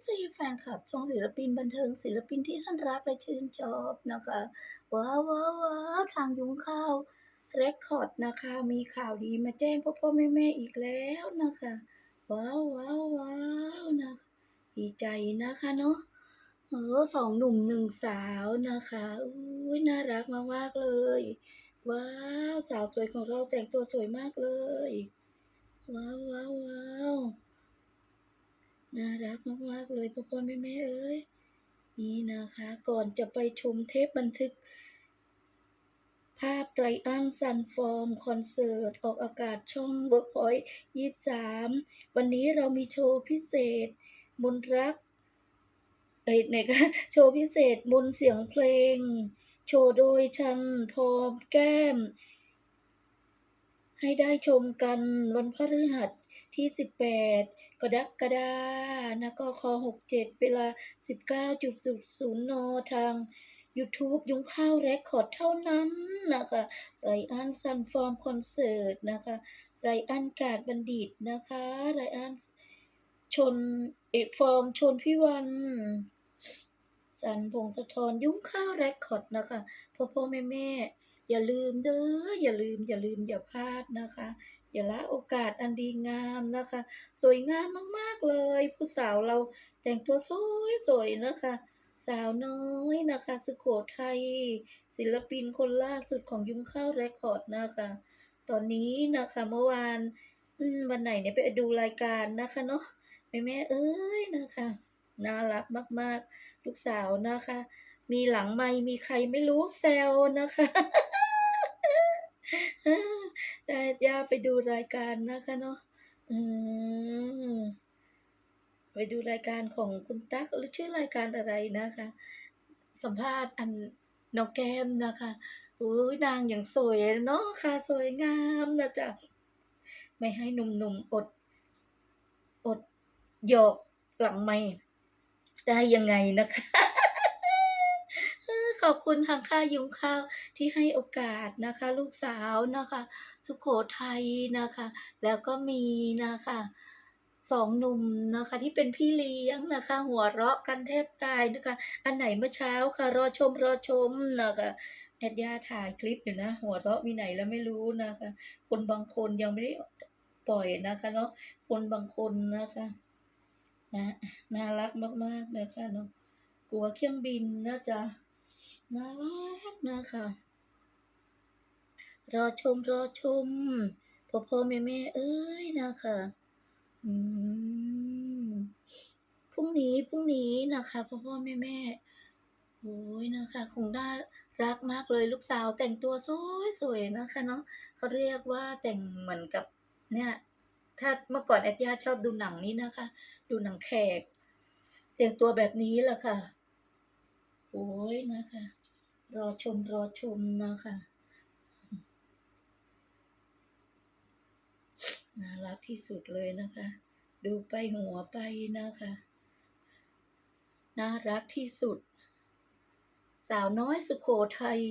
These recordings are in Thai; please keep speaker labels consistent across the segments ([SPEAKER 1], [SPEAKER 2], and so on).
[SPEAKER 1] FC แฟนคลับช่องศิลปินบันเทิงศิลปินที่ท่านรักและชื่นชอบนะคะว้าวว้าวาวทางยุงข้าวเรคคอร์ดนะคะ มีข่าวดีมาแจ้งพ่อพ่อแม่แม่อีกแล้วนะคะว้าวว้าวว้าวนะดีใจนะคะเนาะเออสองหนุ่มหนึ่งสาวนะคะอุ้ยน่ารักมากๆเลย ว้าวสาวสวยของเราแต่งตัวสวยมากเลย ว้าวว้าวว้าว น่ารักมากๆเลยพ่อพ่อแม่แม่เอ้ยนี่นะคะ ก่อนจะไปชมเทปบันทึก ภาพไรอันซันฟอร์มคอนเสิร์ต ออกอากาศช่องเบิร์กพอยยี่สามวันนี้เรามีโชว์พิเศษ มนรักเอ้ยไหนคะโชว์พิเศษมนเสียงเพลง โชว์โดยชันพอมแก้ม ให้ได้ชมกันวันพฤหัส ที่ 18 กรกฎานะก็คอ67 เวลา 19.00นทาง YouTube ยุ้งข้าวเรคคอร์ดเท่านั้นนะคะไรอันซันฟอร์มคอนเสิร์ตนะคะไรอันกาดบัณฑิตนะคะไรอันชนเอกฟอร์มชนพิวันสันพงศธรยุ้งข้าวเรคคอร์ดนะคะพ่อพ่อแม่แม่ อย่าลืมเด้ออย่าลืมอย่าลืมอย่าพลาดนะคะ อย่าละโอกาสอันดีงามนะคะ สวยงามมากๆเลย ผู้สาวเราแต่งตัวสวยๆนะคะ สาวน้อยนะคะสุโขทัยศิลปินคนล่าสุดของยุ้งข้าวเรคคอร์ดนะคะ ตอนนี้นะคะเมื่อวานวันไหนเนี่ยไปดูรายการนะคะเนาะแม่แม่เอ้ยนะคะน่ารักมากๆ ลูกสาวนะคะ มีหลังไมค์มีใครไม่รู้แซวนะคะ แต่ย่าไปดูรายการนะคะเนาะอืมไปดูรายการของคุณตั๊กหรือชื่อรายการอะไรนะคะ สัมภาษณ์อันน้องแก้มนะคะอุ้ยนางอย่างสวยเนาะค่ะสวยงามนะจ๊ะไม่ให้หนุ่มๆอด อดหยอกหลังไม่ได้ยังไงนะคะ ขอบคุณทางค่ายุ้งข้าวที่ให้โอกาสนะคะ ลูกสาวนะคะ สุขโขทัยนะคะ แล้วก็มีนะคะสองหนุ่มนะคะที่เป็นพี่เลี้ยงนะคะ หัวเราะกันแทบตายนะคะ อันไหนเมื่อเช้าค่ะ รอชมรอชมนะคะแอดยาถ่ายคลิปอยู่นะ หัวเราะมีไหนแล้วไม่รู้นะคะ คนบางคนยังไม่ได้ปล่อยนะคะเนาะคนบางคนนะคะนะน่ารักมากๆนะคะเนาะกลัวเครื่องบินนะจ๊ะ น่ารักนะคะ รอชมรอชมพ่อพ่อแม่แม่เอ้ยนะคะอืมพรุ่งนี้พรุ่งนี้นะคะพ่อพ่อแม่แม่โอ้ยนะคะคงน่ารักมากเลยลูกสาวแต่งตัวสวยสวยนะคะเนาะเขาเรียกว่าแต่งเหมือนกับเนี่ยถ้าเมื่อก่อนแอดยาชอบดูหนังนี้นะคะ ดูหนังแขกแต่งตัวแบบนี้แหละค่ะ โอ้ยนะคะ รอชมรอชมนะคะน่ารักที่สุดเลยนะคะ ดูไปหัวไปนะคะ น่ารักที่สุด สาวน้อยสุโขทัย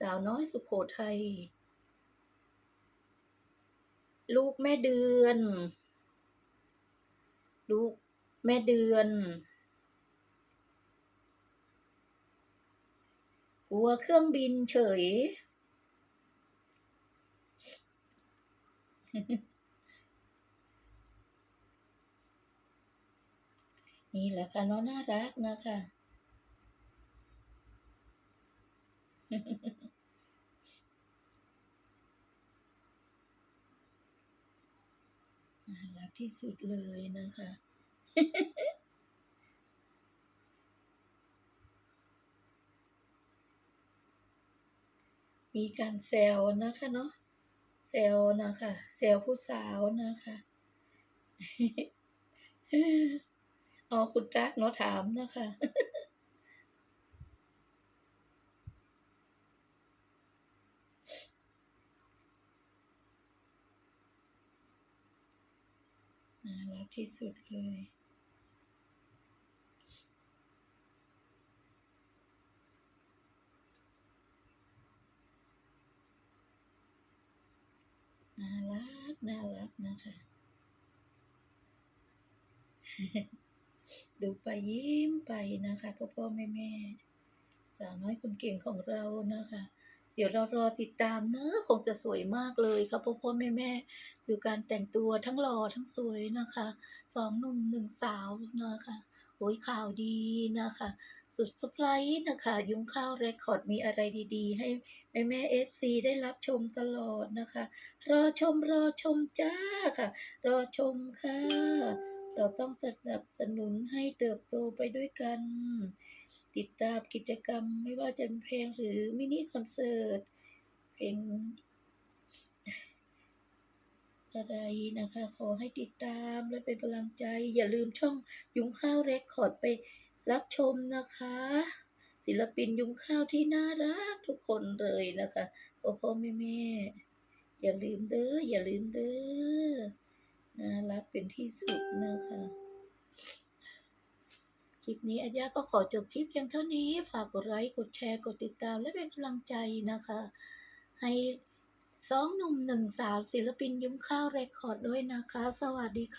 [SPEAKER 1] สาวน้อยสุโขทัยลูกแม่เดือน ลูกแม่เดือน กลัวเครื่องบินเฉย นี่แหละค่ะน้องน่ารักนะคะน่ารักที่สุดเลยนะคะ มีการแซวนะคะเนาะแซวนะคะแซวผู้สาวนะคะอ๋อคุณจักเนาะถามนะคะน่ารักที่สุดเลย น่ารัก น่ารักนะคะ ดูไปยิ้มไปนะคะ พ่อพ่อแม่แม่สาวน้อยคนเก่งของเรานะคะ เดี๋ยวเรารอติดตามเนอะคงจะสวยมากเลยครับพ่อพ่อแม่แม่ดูการแต่งตัวทั้งหล่อทั้งสวยนะคะ สองหนุ่มหนึ่งสาวนะคะโอ้ยข่าวดีนะคะ สุดสปไลท์นะคะยุ้งข้าวเรคคอร์ดมีอะไรดีๆ ให้แม่แม่เอฟซีได้รับชมตลอดนะคะ รอชมรอชมจ้าค่ะ รอชมค่ะ เราต้องสนับสนุนให้เติบโตไปด้วยกัน ติดตามกิจกรรมไม่ว่าจะเป็นเพลงหรือมินิคอนเสิร์ตเพลงอะไรนะคะ ขอให้ติดตามและเป็นกำลังใจ อย่าลืมช่องยุ้งข้าวเรคคอร์ดไป รับชมนะคะ ศิลปินยุ้งข้าวที่น่ารักทุกคนเลยนะคะพ่อพ่อแม่แม่อย่าลืมเด้ออย่าลืมเด้อน่ารักเป็นที่สุดนะคะคลิปนี้อาญาก็ขอจบคลิปเพียงเท่านี้ ฝากกดไลค์กดแชร์กดติดตามและเป็นกำลังใจนะคะ ให้สองหนุ่มหนึ่งสาวศิลปินยุ้งข้าวเรคคอร์ดด้วยนะคะ สวัสดีค่ะ